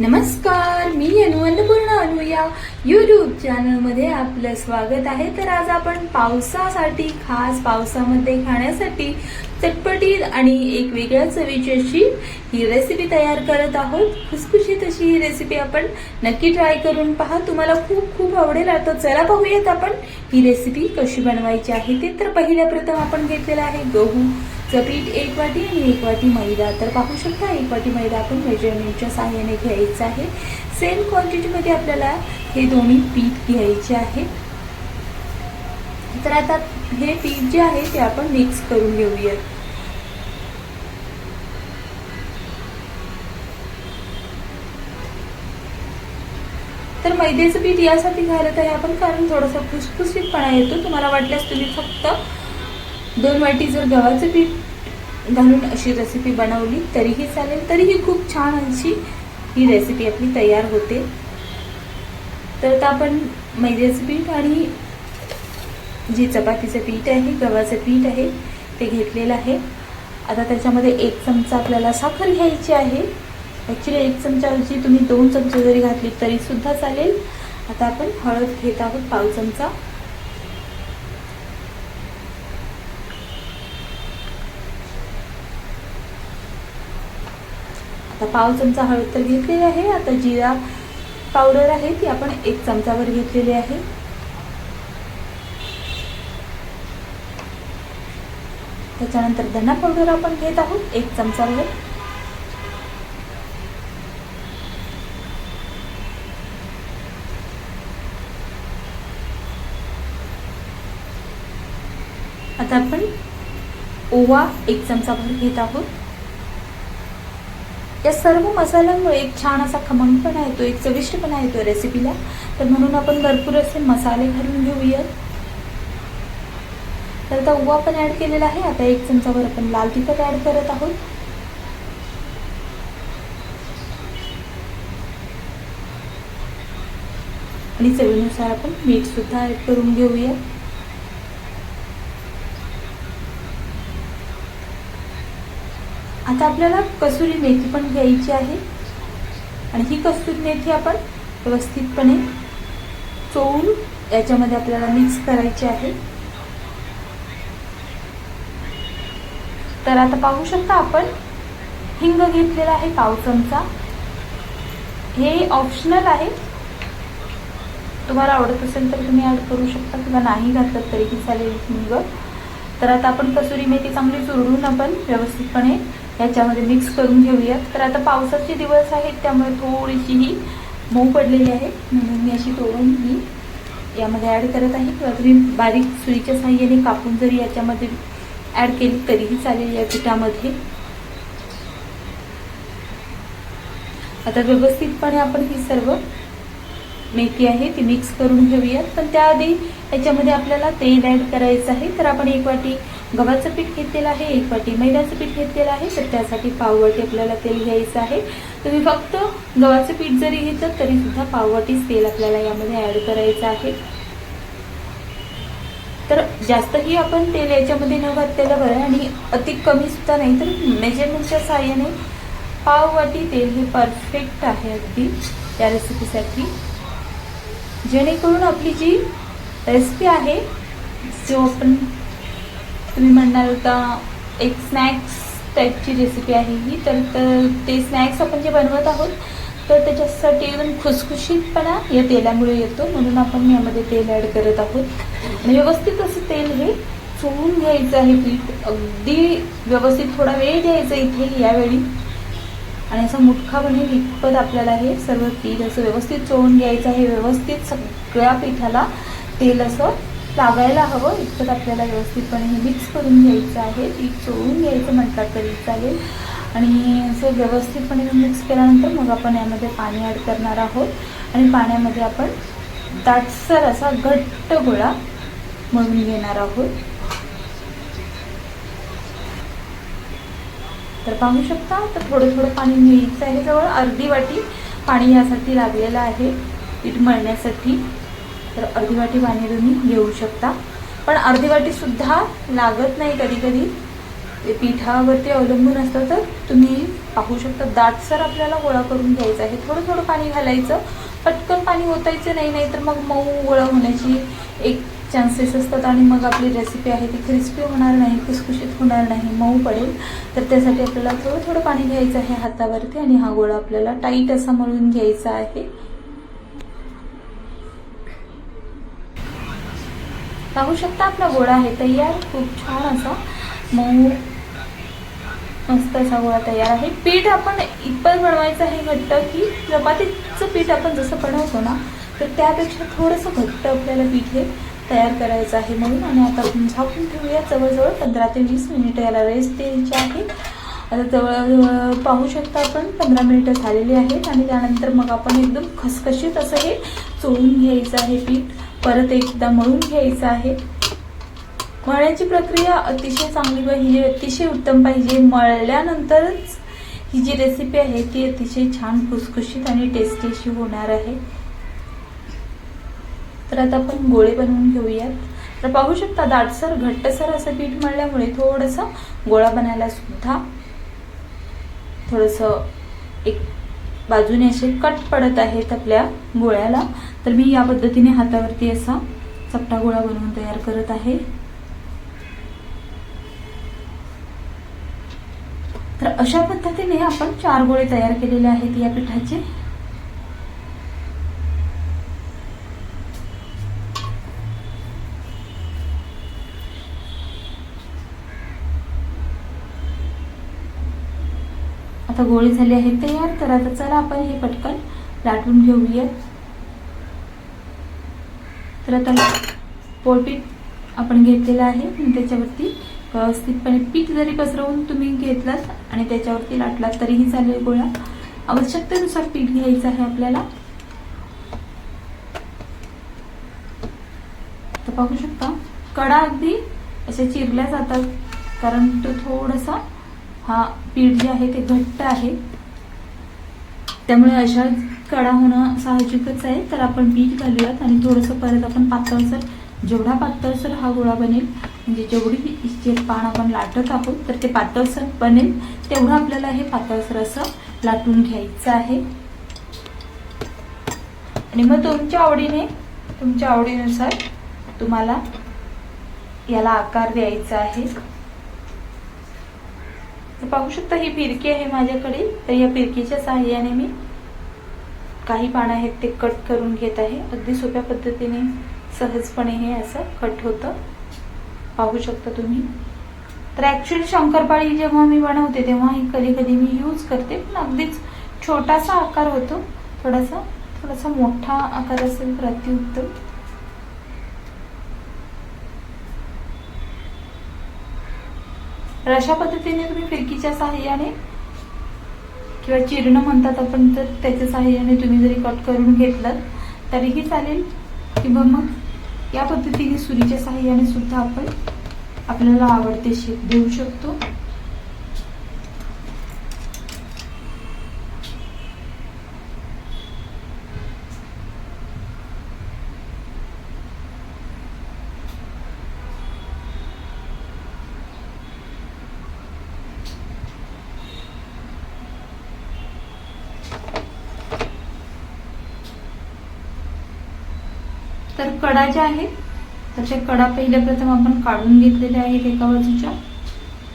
नमस्कार मी अनु अन्नपूर्णा अनुया. चॅनलमध्ये आपलं स्वागत आहे. तर आज आपण पावसासाठी खास पावसामध्ये खाण्यासाठी चटपटीत आणि एक वेगळ्या चवीची अशी ही रेसिपी तयार करत आहोत. खुसखुशीत अशी ही रेसिपी आपण नक्की ट्राय करून पहा. तुम्हाला खूप खूप आवडेल. आता चला पाहूयात आपण ही रेसिपी कशी बनवायची आहे ते. तर पहिल्या प्रथम आपण घेतलेलं आहे गहू. पीठ एक वाटी आणि एक वाटी मैदा. तर पाहू शकता एक वाटी मैदा आपण मेजरमेंटच्या सहाय्याने घ्यायचा आहे. सेम क्वांटिटीमध्ये आपल्याला हे दोन्ही पीठ घ्यायचे आहे. तर आता हे पीठ जे आहे ते आपण मिक्स करून घेऊयात. तर मैद्याचं पीठ यासाठी घालत आहे आपण कारण थोडासा फुसफुसीतपणा येतो. तुम्हाला वाटल्यास तुम्ही फक्त दोन वाटी जर गव्हाचं पीठ घालून अशी रेसिपी बनवली तरीही चालेल. तरीही खूप छान अशी ही रेसिपी आपली तयार होते. तर आता आपण मैद्याचं पीठ आणि जे चपातीचं पीठ आहे गव्हाचं पीठ आहे ते घेतलेलं आहे. आता त्याच्यामध्ये एक चमचा आपल्याला साखर घ्यायची आहे. ॲक्च्युली एक चमच्याऐवजी तुम्ही दोन चमचे जरी घातली तरीसुद्धा चालेल. आता आपण हळद घेत आहोत पाव चमचा. आता पाव चमचा हळद तर घेतलेली आहे. आता जिरा पावडर आहे ती आपण एक चमचावर घेतलेली आहे. त्याच्यानंतर धना पावडर आपण घेत आहोत एक चमचावर. आता आपण ओवा एक चमचाभर घेत आहोत. या सर्व मसाल्यांमुळे एक छान असा खमंगपणा येतो एक चविष्टपणा येतो रेसिपीला तर म्हणून आपण भरपूर असे मसाले घालून घेऊयात तर आता उवा पण ॲड केलेला आहे. आता एक चमचाभर आपण लाल तिखट ॲड करत आहोत. आणि चवीनुसार आपण मीठ सुद्धा ऍड करून घेऊया. आता आपल्याला कसुरी मेथी पण घ्यायची आहे. आणि ही कसुरी मेथी आपण व्यवस्थितपणे चोळून याच्यामध्ये आपल्याला मिक्स करायची आहे. तर आता पाहू शकता आपण हिंग घेतलेला आहे पाव चमचा. हे ऑप्शनल आहे. तुम्हाला आवडत असेल तर तुम्ही ऍड करू शकता किंवा नाही घातलं तरीही चालेल हिंग. तर आता आपण कसुरी मेथी चांगली चुरडून आपण व्यवस्थितपणे याच्यामध्ये मिक्स करून घेऊयात. तर आता पावसाचे दिवस आहेत त्यामुळे थोडीशी ही मऊ पडलेली आहे. म्हणून मी अशी तोडून ही यामध्ये ॲड करत आहे. किंवा तुम्ही बारीक सुईच्या साह्याने कापून जरी याच्यामध्ये ॲड केली तरीही चालेल या पिठामध्ये. आता व्यवस्थितपणे आपण ही सर्व मेथी आहे ती मिक्स करून घेऊयात. पण त्याआधी याच्यामध्ये आपल्याला तेल ॲड करायचं आहे. तर आपण एक वाटी गव्हाचं पीठ घेतलेलं आहे एक वाटी मैद्याचं पीठ घेतलेलं आहे तर त्यासाठी पाववाटी आपल्याला तेल घ्यायचं आहे. तुम्ही फक्त गव्हाचं पीठ जरी घेतलं तरी सुद्धा पाववाटीच तेल आपल्याला यामध्ये ॲड करायचं आहे. तर जास्तही आपण तेल याच्यामध्ये न घातलेलं बरं आणि अति कमीसुद्धा नाही तर मेजरमेंटच्या साह्याने पाववाटी तेल हे परफेक्ट आहे अगदी. त्या रेसिपीसाठी जेणेकरून आपली जी रेसिपी आहे जो आपण तुम्ही म्हणणार होता एक स्नॅक्स टाईपची रेसिपी आहे ही. तर ते स्नॅक्स आपण जे बनवत आहोत तर त्याच्यासाठी एकदम खुसखुशीतपणा या तेलामुळे येतो. म्हणून आपण यामध्ये तेल ॲड करत आहोत. आणि व्यवस्थित असं तेल हे चोळून घ्यायचं आहे पीठ. अगदी व्यवस्थित थोडा वेळ द्यायचा इथे यावेळी. आणि असं मुठखापणे विकपत आपल्याला हे सर्व पीठ असं व्यवस्थित चोळून घ्यायचं आहे. व्यवस्थित सगळ्या पिठाला तेल असं लागायला हवं इतकं आपल्याला व्यवस्थितपणे हे मिक्स करून घ्यायचं आहे. पीठ चोळून घ्यायचं म्हटलं तरी चालेल. आणि असं व्यवस्थितपणे मिक्स केल्यानंतर मग आपण यामध्ये पाणी ॲड करणार आहोत. आणि पाण्यामध्ये आपण दाटसर असा घट्ट गोळा मळून घेणार आहोत. तर पाहू शकता तर थोडं थोडं पाणी घ्यायचं आहे जवळ अर्धी वाटी पाणी यासाठी लागलेलं आहे पीठ मळण्यासाठी. तर अर्धी वाटी पाणी तुम्ही घेऊ शकता. पण अर्धी वाटी सुद्धा लागत नाही कधी कधी ते पिठावरती अवलंबून असतं तर तुम्ही पाहू शकता. दाटसर आपल्याला गोळा करून घ्यायचा आहे. थोडं थोडं पाणी घालायचं. पटकन पाणी ओतायचं नाही नाही तर मग मऊ गोळा होण्याची एक चान्सेस असतात आणि मग आपली रेसिपी आहे ती क्रिस्पी होणार नाही खुसखुशीत होणार नाही मऊ पडेल. तर त्यासाठी आपल्याला थोडं थोडं पाणी घ्यायचं आहे हातावरती आणि हा गोळा आपल्याला टाईट असा मळून घ्यायचा आहे. पाहू शकता आपला गोळा आहे तयार खूप छान असा. मऊ मस्त असा गोळा तयार आहे. पीठ आपण इतपत बनवायचं आहे घट्ट की चपातीचं पीठ आपण जसं बनवतो ना तर त्यापेक्षा थोडंसं घट्ट आपल्याला पीठ हे तयार करायचं आहे म्हणून आणि आता आपण झाकून ठेवूया. जवळजवळ पंधरा ते वीस मिनिटं याला रेस्ट द्यायची आहे. आता जवळ पाहू शकता आपण पंधरा मिनिटं झालेली आहेत आणि त्यानंतर मग आपण एकदम खसखशीत असं हे चोळून घ्यायचं आहे पीठ. परत एकदा मळून घ्यायचं आहे. मळण्याची प्रक्रिया अतिशय चांगली व ही अतिशय उत्तम पाहिजे. मळल्यानंतरच ही जी रेसिपी आहे ती अतिशय छान खुसखुशीत आणि टेस्टी अशी होणार आहे. तर आता आपण गोळे बनवून घेऊयात. तर पाहू शकता दाटसर घट्टसर असं पीठ मळल्यामुळे थोडंसं गोळा बनायला सुद्धा थोडंसं एक बाजूने असे कट पडत आहेत आपल्या गोळ्याला. तर मी या पद्धतीने हातावरती असा चपटा गोळा बनवून तयार करत आहे. तर अशा पद्धतीने आपण चार गोळे तयार केलेले आहेत या पिठाचे. आता गोळे झाले आहेत तयार तर आता चला आपण हे पटकन लाटून घेऊया. तर आता पोळपीठ आपण घेतलेलं आहे आणि त्याच्यावरती व्यवस्थितपणे पीठ जरी पसरवून तुम्ही घेतलात आणि त्याच्यावरती लाटलात तरीही चालेल गोळा. आवश्यकतेनुसार पीठ घ्यायचं आहे आपल्याला. तर पाहू शकता कडा अगदी अशा चिरल्या जातात कारण तो थोडासा हा पीठ जे आहे ते घट्ट आहे. त्यामुळे अशा कडा होणं साहजिकच आहे. तर आपण पीठ घालूयात आणि थोडंसं परत आपण पातळसर जेवढा पातळसर हा गोळा बनेल म्हणजे जेवढी जे पान आपण लाटत आहोत तर ते पातळसर बनेल तेवढं आपल्याला हे पातळसर असं लाटून घ्यायचं आहे. आणि मग तुमच्या आवडीने तुमच्या आवडीनुसार तुम्हाला याला आकार द्यायचा आहे. पाहू शकता ही फिरकी आहे माझ्याकडे. तर या फिरकीच्या सहाय्याने मी काही पान आहेत ते कट करून घेत आहे. अगदी सोप्या पद्धतीने सहजपणे हे असं कट होतं. पाहू शकता तुम्ही. तर ॲक्च्युली शंकरपाळी जेव्हा मी बनवते तेव्हा ही कधी कधी मी यूज करते. पण अगदीच छोटासा आकार होतो. थोडासा थोडासा मोठा आकार असेल तर अतिउत्तम तर अशा पद्धतीने तुम्ही फिरकीच्या सहाय्याने किंवा चिरणं म्हणतात आपण तर त्याच्या सहाय्याने तुम्ही जरी कट करून घेतलं तरीही चालेल. किंवा मग या पद्धतीने सुरीच्या सहाय्याने सुद्धा आपण आपल्याला आवडते शेप देऊ शकतो. तर कडा ज्या आहेत तर कडा पहिल्या प्रथम आपण काढून घेतलेल्या आहेत एका बाजूच्या.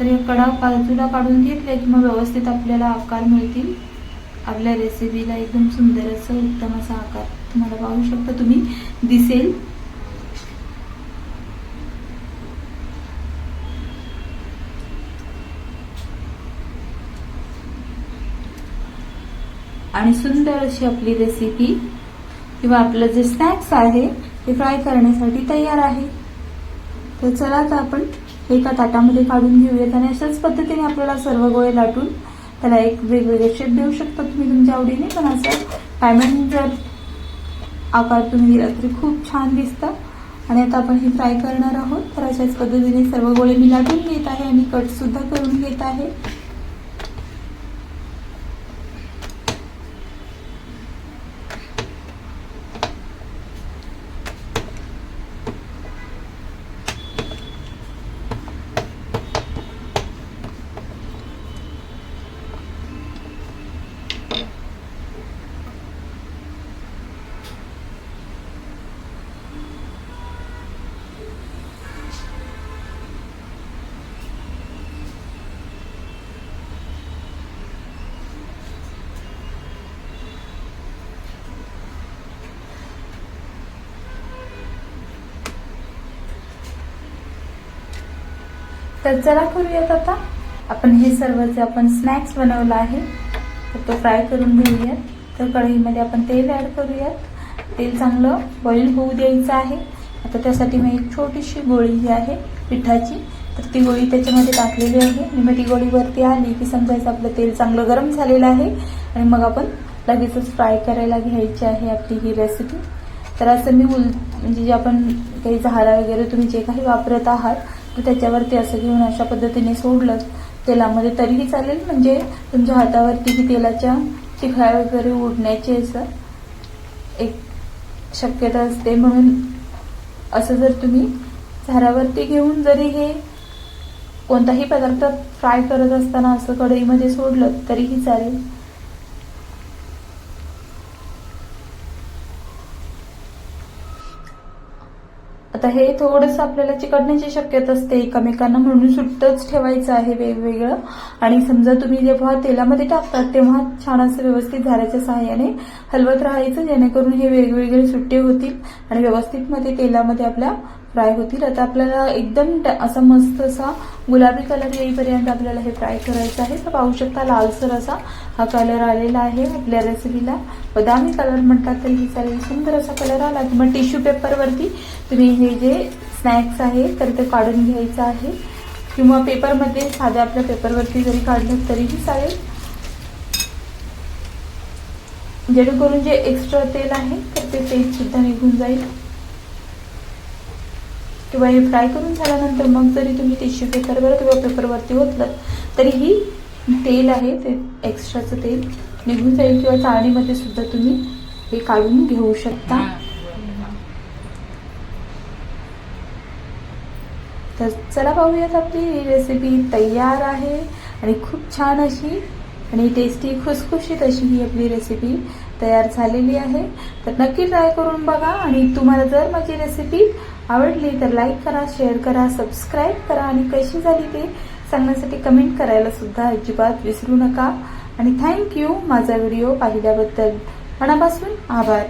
तर या कडा बाजूला काढून घेतले की मग व्यवस्थित आपल्याला आकार मिळतील. आपल्या रेसिपीला एकदम सुंदर असं उत्तम असा आकार तुम्हाला पाहू शकता तुम्ही. दिसेल. आणि सुंदर अशी आपली रेसिपी किंवा आपलं जे स्नॅक्स आहे ते फ्राय करण्यासाठी तयार आहे. तर चला आता आपण एका ताटामध्ये काढून घेऊयात आणि अशाच पद्धतीने आपल्याला सर्व गोळे लाटून त्याला एक वेगवेगळे शेप देऊ शकता तुम्ही तुमच्या आवडीने. पण असं डायमंड जर आकार तुम्ही दिला तरी खूप छान दिसतं. आणि आता आपण हे फ्राय करणार आहोत. तर अशाच पद्धतीने सर्व गोळे मी लाटून घेत आहे आणि कटसुद्धा करून घेत आहे. तर चला करूयात आता. आपण हे सर्व जे आपण स्नॅक्स बनवलं आहे तर तो फ्राय करून घेऊयात. तर कढईमध्ये आपण तेल ॲड करूयात. तेल चांगलं बॉईल होऊ द्यायचं आहे. आता त्यासाठी मी एक छोटीशी गोळी जी आहे पिठाची तर ती गोळी त्याच्यामध्ये टाकलेली आहे. आणि मग ती गोळीवरती आली की समजायचं आपलं तेल चांगलं गरम झालेलं आहे. आणि मग आपण लगेचच फ्राय करायला घ्यायची आहे आपली ही रेसिपी तर असं मी उल म्हणजे जे आपण काही झाडा वगैरे तुम्ही जे काही वापरत आहात त्याच्यावरती असं घेऊन अशा पद्धतीने सोडलं. तेलामध्ये तरीही चालेल म्हणजे तुमच्या हातावरती ही तेलाच्या चिखळ्या वगैरे उडण्याची असं एक शक्यता असते. म्हणून असं जर तुम्ही झाडावरती घेऊन जरी हे कोणताही पदार्थ फ्राय करत असताना असं कढईमध्ये सोडलं तरीही चालेल. आता हे थोडंसं आपल्याला चिकटण्याची शक्यता असते. एकमेकांना म्हणून सुट्टच ठेवायचं आहे वेगवेगळं. आणि समजा तुम्ही जेव्हा तेलामध्ये टाकतात तेव्हा छान असं व्यवस्थित झाऱ्याच्या सहाय्याने हलवत राहायचं जेणेकरून हे वेगवेगळे सुट्टे होतील. आणि व्यवस्थित मध्ये तेलामध्ये आपल्या फ्राय होतील. आता आपल्याला एकदम ट- असा मस्त असा गुलाबी कलर येईपर्यंत आपल्याला हे फ्राय करायचं आहे. तर पाहू शकता लालसर असा हा कलर आलेला आहे आपल्या रेसिपीला बदामी कलर म्हणतात तरी चालेल सुंदर असा कलर आला. की मग टिश्यू पेपरवरती तुम्ही हे जे स्नॅक्स आहे तर ते काढून घ्यायचं आहे. किंवा पेपरमध्ये साध्या आपल्या पेपरवरती जरी काढलं तरीही चालेल. जेणेकरून जे एक्स्ट्रा तेल आहे तर ते तेल सुद्धा निघून जाईल. किंवा हे फ्राय करून झाल्यानंतर मग जरी तुम्ही टिश्यू पेपरवर किंवा पेपरवरती ओतलं तरीही तेल आहे ते एक्स्ट्राचं तेल निघून जाईल किंवा चाळणीमध्ये सुद्धा तुम्ही हे काढून घेऊ शकता. तर चला पाहूयात आपली ही रेसिपी तयार आहे आणि खूप छान अशी आणि टेस्टी खुसखुशीत अशी ही आपली रेसिपी तयार झालेली आहे. तर नक्की ट्राय करून बघा आणि तुम्हाला जर माझी रेसिपी आवडली तर लाईक करा शेअर करा सबस्क्राईब करा आणि कशी झाली ते? सांगण्यासाठी कमेंट करायला सुद्धा अजिबात विसरू नका. आणि थँक्यू माझा व्हिडिओ पाहिल्याबद्दल. मनापासून आभार.